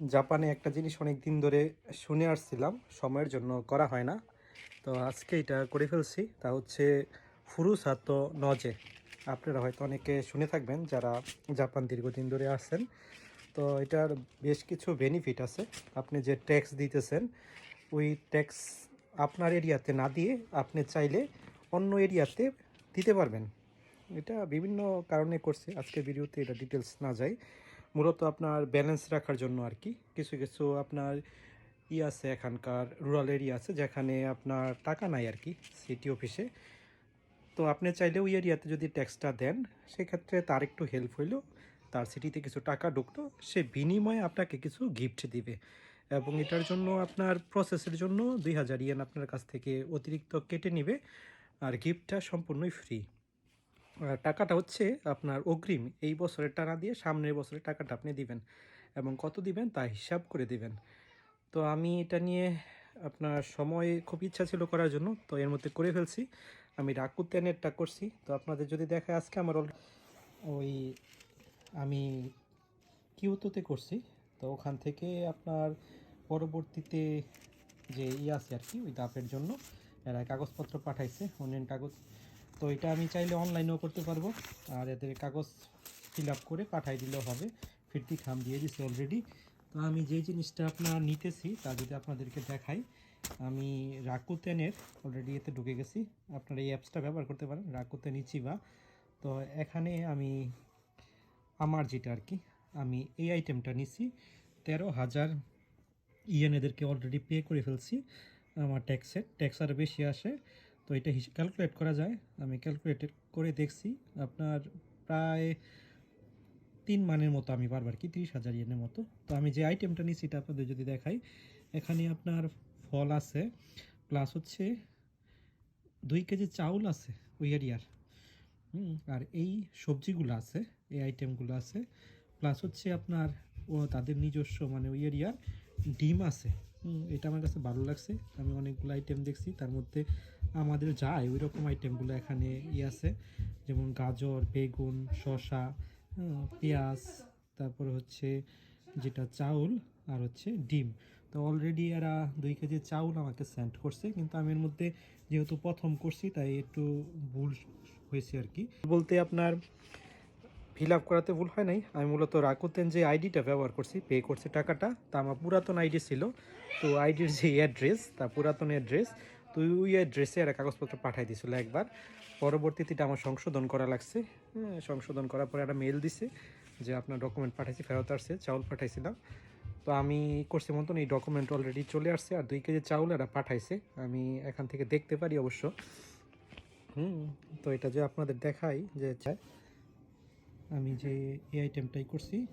জাপানে একটা জিনিস অনেক দিন ধরে শুনে আসছিলাম, সময়ের জন্য করা হয় না। তো আজকে এটা করে ফেলছি, তা হচ্ছে ফুরুসাতো নজে। আপনারা হয়তো অনেকে শুনে থাকবেন যারা জাপান দীর্ঘদিন ধরে আসছেন। তো এটার বেশ কিছু বেনিফিট আছে। আপনি যে ট্যাক্স দিতেছেন, ওই ট্যাক্স আপনার এরিয়াতে না দিয়ে আপনি চাইলে অন্য এরিয়াতে দিতে পারবেন। এটা বিভিন্ন কারণে করছে আজকে ভিডিওতে এটা ডিটেলস না যাই। মূলত আপনার ব্যালেন্স রাখার জন্য আর কি। কিছু কিছু আপনার ই আছে এখানকার রুরাল এরিয়া আছে যেখানে আপনার টাকা নাই আর কি সিটি অফিসে তো আপনি চাইলে ওই এরিয়াতে যদি ট্যাক্সটা দেন, সেক্ষেত্রে তার একটু হেল্প হইল, তার সিটিতে কিছু টাকা ঢুকলো সে বিনিময়ে আপনাকে কিছু গিফট দিবে। এবং এটার জন্য আপনার প্রসেসের জন্য দুই হাজার ইয়েন আপনার কাছ থেকে অতিরিক্ত কেটে নিবে, আর গিফটটা সম্পূর্ণই ফ্রি টাকাটা হচ্ছে আপনার অগ্রিম। এই বছরের টাকা দিয়ে সামনের বছরের টাকাটা আপনি দিবেন এবং কত দিবেন তা হিসাব করে দিবেন। তো আমি এটা নিয়ে আপনার সময় খুব ইচ্ছা ছিল করার জন্য, তো এর মধ্যে করে ফেলছি। আমি রাকুতেনেরটা করছি। তো আপনাদের যদি দেখে আজকে আমার ওই আমি কিউতোতে করছি। তো ওখান থেকে আপনার পরবর্তীতে যে ই আছে আর কি, ওই দাপের জন্য, এরা কাগজপত্র পাঠাইছে, অনলাইন কাগজ। তো এটা আমি চাইলে অনলাইনেও করতে পারব। আর এদের কাগজ ফিল আপ করে পাঠাই দিলেও হবে। ফিরতি খাম দিয়ে দিছে অলরেডি তো আমি যে জিনিসটা আপনার নিতেছি, তা যদি আপনাদেরকে দেখাই। আমি রাকুতেনের অলরেডি এতে ঢুকে গেছি। আপনারা এই অ্যাপসটা ব্যবহার করতে পারেন রাকুতেন ইচিবা তো এখানে আমি আমার যেটা আর কি, আমি এই আইটেমটা নিছি। তেরো হাজার ইয়েন এদেরকে অলরেডি পে করে ফেলছি। আমার ট্যাক্সের ট্যাক্স আরও বেশি আসে। তো এটা ক্যালকুলেট করা যায়। আমি ক্যালকুলেট করে দেখছি আপনার প্রায় তিন মানের মতো আমি বারবার কি তিরিশ হাজার ইয়েনের মতো। তো আমি যে আইটেমটা নিচ্ছি এটা আপনাদের যদি দেখাই এখানে আপনার ফল আছে প্লাস হচ্ছে দুই কেজি চাউল আছে ওই এরিয়ার হুম, আর এই সবজিগুলো আছে এই আইটেমগুলো আছে প্লাস হচ্ছে আপনার ও তাদের নিজস্ব মানে ওই এরিয়ার ডিম আছে। এটা আমার কাছে ভালো লাগছে। আমি অনেকগুলো আইটেম দেখছি তার মধ্যে আমাদের যায় ওই রকম আইটেমগুলো এখানে ই আছে। যেমন গাজর, বেগুন, শসা পেঁয়াজ, তারপর হচ্ছে যেটা চাউল আর হচ্ছে ডিম। তো অলরেডি এরা দুই কেজি চাউল আমাকে সেন্ড করছে, কিন্তু আমি এর মধ্যে যেহেতু প্রথম করছি, তাই একটু ভুল হয়েছে আর কি। বলতে আপনার ফিল আপ করাতে ভুল হয় নাই। আমি মূলত রাকুতেন যে আইডিটা ব্যবহার করছি, পে করছে টাকাটা, তা আমার পুরাতন আইডি ছিল। তো আইডির যে অ্যাড্রেস, তা পুরাতন অ্যাড্রেস, তো ওই অ্যাড্রেসে এরা কাগজপত্র পাঠাই দিছিল একবার। পরবর্তীতে এটা আমার সংশোধন করা লাগছে। হ্যাঁ সংশোধন করার পরে একটা মেল দিছে যে আপনার ডকুমেন্ট পাঠাইছি, ফেরত আসছে, চাউল পাঠাইছিলাম। তো আমি করছি মতন, এই ডকুমেন্ট অলরেডি চলে আসছে, আর দুই কেজি চাউল এরা পাঠাইছে। আমি এখান থেকে দেখতে পারি অবশ্য। হুম, তো এটা যে আপনাদের দেখাই যে আমি যে এই আইটেমটাই করছি,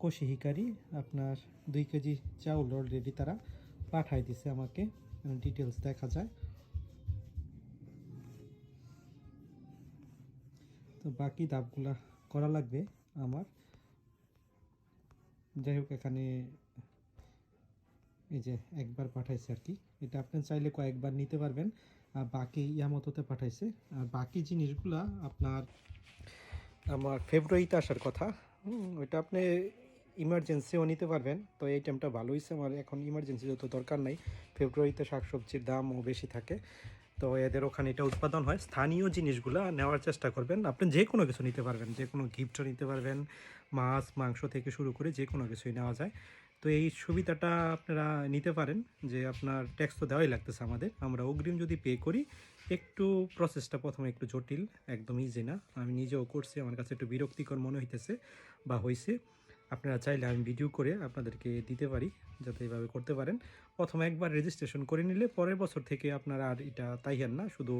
কষি হিকারি, আপনার দুই কেজি চাউল অলরেডি তারা পাঠাই দিছে আমাকে ডিটেলস দেখা যায়। তো বাকি ধাপগুলা করা লাগবে আমার। যাই হোক, এখানে এই যে একবার পাঠাইছে আর কি। এটা আপনি চাইলে কয়েকবার নিতে পারবেন, আর বাকি ইয়ামতোতে পাঠাইছে। আর বাকি জিনিসগুলা আপনার আমার ফেব্রুয়ারিতে আসার কথা। ওইটা আপনি ইমার্জেন্সিও নিতে পারবেন। তো এই টাইমটা ভালো হয়েছে আমার। এখন ইমার্জেন্সি যত দরকার নাই ফেব্রুয়ারিতে শাকসবজির দামও বেশি থাকে। তো এদের ওখানে এটা উৎপাদন হয়। স্থানীয় জিনিসগুলো নেওয়ার চেষ্টা করবেন। আপনি যে কোনো কিছু নিতে পারবেন। যে কোনো গিফটও নিতে পারবেন। মাছ, মাংস থেকে শুরু করে যে কোনো কিছুই নেওয়া যায়। তো এই সুবিধাটা আপনারা নিতে পারেন যে আপনার ট্যাক্স তো দেওয়াই লাগতেছে আমাদের। আমরা অগ্রিম যদি পে করি, একটু প্রসেসটা প্রথমে একটু জটিল, একদম ইজি না। আমি নিজেও করছি, আমার কাছে একটু বিরক্তিকর মনে হইতেছে বা হয়েছে আপনারা চাইলে আমি ভিডিও করে আপনাদেরকে দিতে পারি, যাতে এইভাবে করতে পারেন। প্রথমে একবার রেজিস্ট্রেশন করে নিলে পরের বছর থেকে আপনারা আর এটা তাই তাইহেন না, শুধু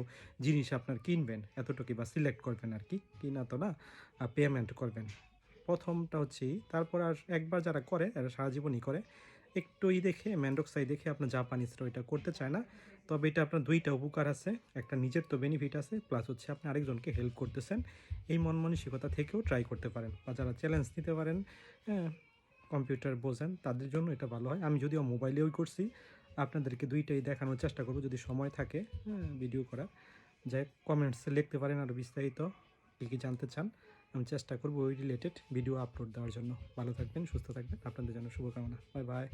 জিনিস আপনার কিনবেন এতটুকু বা সিলেক্ট করবেন আর কি। কিনা তো না পেমেন্ট করবেন। প্রথমটা হচ্ছে, তারপর আর একবার যারা করে, এরা সারা জীবনই করে একটু ই দেখে, ম্যান্ডক্সাই দেখে আপনার জাপানিজরা ওইটা করতে চায় না। তবে এটা আপনার দুইটা উপকার আছে, একটা নিজের তো বেনিফিট আছে প্লাস হচ্ছে আপনি আরেকজনকে হেল্প করতেছেন। এই মন মানসিকতা থেকেও ট্রাই করতে পারেন বা যারা চ্যালেঞ্জ নিতে পারেন হ্যাঁ কম্পিউটার বোঝেন, তাদের জন্য এটা ভালো হয়। আমি যদিও মোবাইলেও করছি, আপনাদেরকে দুইটাই দেখানোর চেষ্টা করব যদি সময় থাকে হ্যাঁ ভিডিও করার। যাই কমেন্টসে লিখতে পারেন আরও বিস্তারিত, কী কী জানতে চান। আমি চেষ্টা করব ওই রিলেটেড ভিডিও আপলোড দেওয়ার জন্য। ভালো থাকবেন, সুস্থ থাকবেন। আপনাদের জন্য শুভকামনা। Bye bye